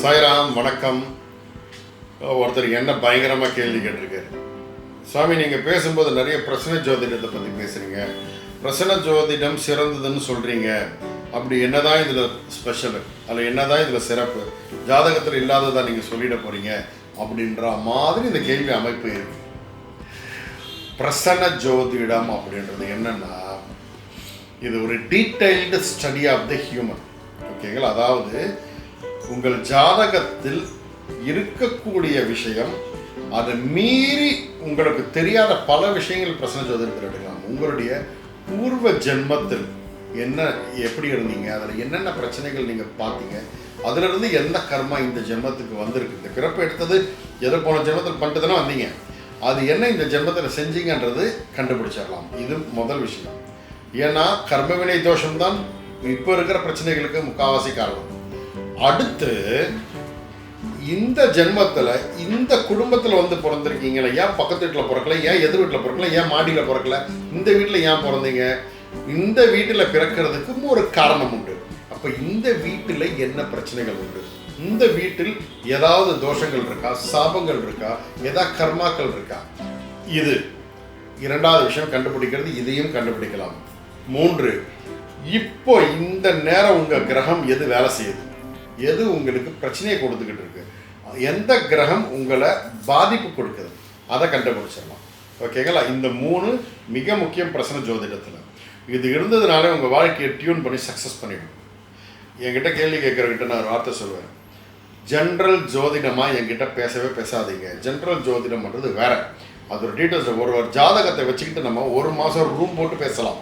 சாய்ராம் வணக்கம். ஒருத்தர் என்ன பயங்கரமாக கேள்வி கேட்டிருக்காரு. சுவாமி நீங்கள் பேசும்போது நிறைய பிரசன ஜோதிடத்தை பற்றி பேசுகிறீங்க பிரசன ஜோதிடம் சிறந்ததுன்னு சொல்கிறீங்க அப்படி என்னதான் இதில் ஸ்பெஷல் அதில் என்னதான் இதில் சிறப்பு? ஜாதகத்தில் இல்லாததாக நீங்கள் சொல்லிட போகிறீங்க அப்படின்ற மாதிரி இந்த கேள்வி அமைப்பு இருக்கு. பிரசன ஜோதிடம் அப்படின்றது என்னன்னா இது ஒரு detailed study of the human. ஓகேங்களா? அதாவது உங்கள் ஜாதகத்தில் இருக்கக்கூடிய விஷயம் அதை மீறி உங்களுக்கு தெரியாத பல விஷயங்கள் பிரசன ஜோதிடத்தில் எடுக்கலாம் உங்களுடைய பூர்வ ஜென்மத்தில் என்ன எப்படி இருந்தீங்க? அதில் என்னென்ன பிரச்சனைகள் நீங்கள் பார்த்தீங்க? அதிலிருந்து எந்த கர்மா இந்த ஜென்மத்துக்கு வந்திருக்கு? இந்த பிறப்பு எடுத்தது எதை போன ஜென்மத்தில் பண்ணிட்டு தானே வந்தீங்க. அது என்ன இந்த ஜென்மத்தில் செஞ்சீங்கன்றது கண்டுபிடிச்சிடலாம். இது முதல் விஷயம். ஏன்னா கர்மவினை தோஷம்தான் இப்போ இருக்கிற பிரச்சனைகளுக்கு முக்காவாசி காரணம். அடுத்து இந்த ஜென்மத்தில் இந்த குடும்பத்தில் வந்து பிறந்திருக்கீங்களே ஏன் பக்கத்து வீட்டில் பிறக்கல ஏன் எதிர் வீட்டில் பிறக்கல ஏன் மாடியில் பிறக்கல இந்த வீட்டில் ஏன் பிறந்தீங்க? இந்த வீட்டில் பிறக்கிறதுக்கும் ஒரு காரணம் உண்டு. அப்போ இந்த வீட்டில் என்ன பிரச்சனைகள் உண்டு? இந்த வீட்டில் ஏதாவது தோஷங்கள் இருக்கா? சாபங்கள் இருக்கா? ஏதாவது கர்மாக்கள் இருக்கா? இது இரண்டாவது விஷயம் கண்டுபிடிக்கிறது இதையும் கண்டுபிடிக்கலாம். மூன்று இப்போ இந்த நேரம் உங்கள் கிரகம் எது வேலை செய்யுது? எது உங்களுக்கு பிரச்சனையை கொடுத்துக்கிட்டு இருக்கு? எந்த கிரகம் உங்களை பாதிப்பு கொடுக்குது? அதை கண்டுபிடிச்சிடலாம். ஓகேங்களா? இந்த மூணு மிக முக்கியம் பிரச்சனை ஜோதிடத்தில். இது இருந்ததுனால உங்கள் வாழ்க்கையை டியூன் பண்ணி சக்ஸஸ் பண்ணிவிடும் என்கிட்ட கேள்வி கேட்குறவங்கிட்ட நான் ஒரு வார்த்தை சொல்லுவேன். ஜென்ரல் ஜோதிடமாக என்கிட்ட பேசவே பேசாதீங்க. ஜென்ரல் ஜோதிடம்ன்றது வேற. அதோட டீட்டெயில்ஸ் ஒரு ஒரு ஜாதகத்தை வச்சுக்கிட்டு நம்ம ஒரு மாதம் ரூம் போட்டு பேசலாம்.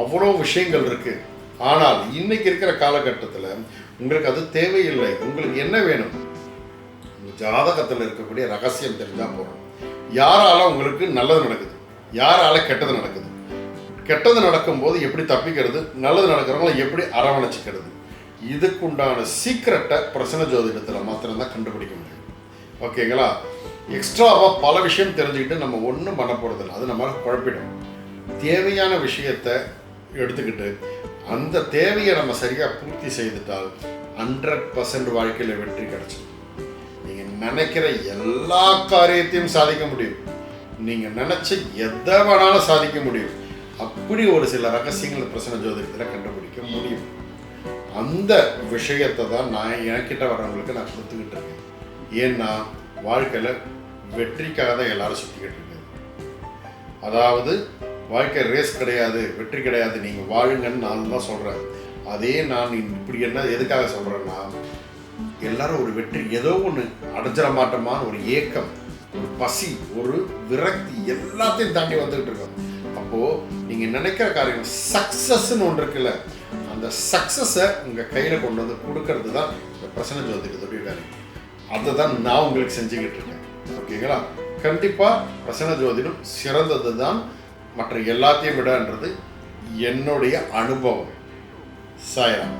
அவ்வளோ விஷயங்கள் இருக்குது ஆனால் இன்னைக்கு இருக்கிற காலகட்டத்தில் உங்களுக்கு அது தேவையில்லை. உங்களுக்கு என்ன வேணும்? உங்க ஜாதகத்தில் இருக்கக்கூடிய ரகசியம் தெரிஞ்சால் போகிறோம் யாரால உங்களுக்கு நல்லது நடக்குது? யாரால கெட்டது நடக்குது? கெட்டது நடக்கும்போது எப்படி தப்பிக்கிறது? நல்லது நடக்கிறவங்கள எப்படி அரவணைச்சிக்கிறது? இதுக்குண்டான சீக்கிரட்டை பிரசன ஜோதிடத்தில் மாத்திரம்தான் கண்டுபிடிக்க முடியும். ஓகேங்களா? எக்ஸ்ட்ராவாக பல விஷயம் தெரிஞ்சுக்கிட்டு நம்ம ஒன்றும் பண்ண போகிறதில்ல அது நம்ம குழப்பிடும். தேவையான விஷயத்தை எடுத்துக்கிட்டு அந்த தேவையை நம்ம சரியாக பூர்த்தி செய்துட்டால் ஹண்ட்ரட் பர்சன்ட் வாழ்க்கையில் வெற்றி கிடைச்சிடும். நீங்கள் நினைக்கிற எல்லா காரியத்தையும் சாதிக்க முடியும். நீங்கள் நினச்ச எதை வேணாலும் சாதிக்க முடியும். அப்படி ஒரு சில ரகசியங்கள் பிரசன ஜோதிடத்தில் கண்டுபிடிக்க முடியும். அந்த விஷயத்தை தான் நான் என்கிட்ட வர்றவங்களுக்கு நான் கொடுத்துக்கிட்டு இருக்கேன். ஏன்னா வாழ்க்கையில் வெற்றிக்காக தான் எல்லாரும் சுற்றிக்கிட்டு இருக்கேன் அதாவது வாழ்க்கை ரேஸ் கிடையாது வெற்றி கிடையாது நீங்கள் வாழுங்கன்னு நான் தான் சொல்கிறேன் அதே நான் இப்படி என்ன எதுக்காக சொல்கிறேன்னா எல்லாரும் ஒரு வெற்றி ஏதோ ஒன்று அடைஞ்சிட மாட்டோமான ஒரு ஏக்கம் ஒரு பசி ஒரு விரக்தி எல்லாத்தையும் தாண்டி வந்துகிட்டு இருக்கோம். அப்போது நீங்கள் நினைக்கிற காரியம் சக்ஸஸ்ன்னு ஒன்று இருக்குல்ல அந்த சக்ஸஸை உங்கள் கையில் கொண்டு வந்து கொடுக்கறது தான் இந்த பிரச்சனை ஜோதிடத்துடைய வேலை அதை தான் நான் உங்களுக்கு செஞ்சுக்கிட்டு இருக்கேன். ஓகேங்களா? கண்டிப்பாக பிரசன ஜோதிடம் சிறந்தது தான் மற்ற எல்லாத்தையும் விடன்றது என்னுடைய அனுபவம். சாயராம்.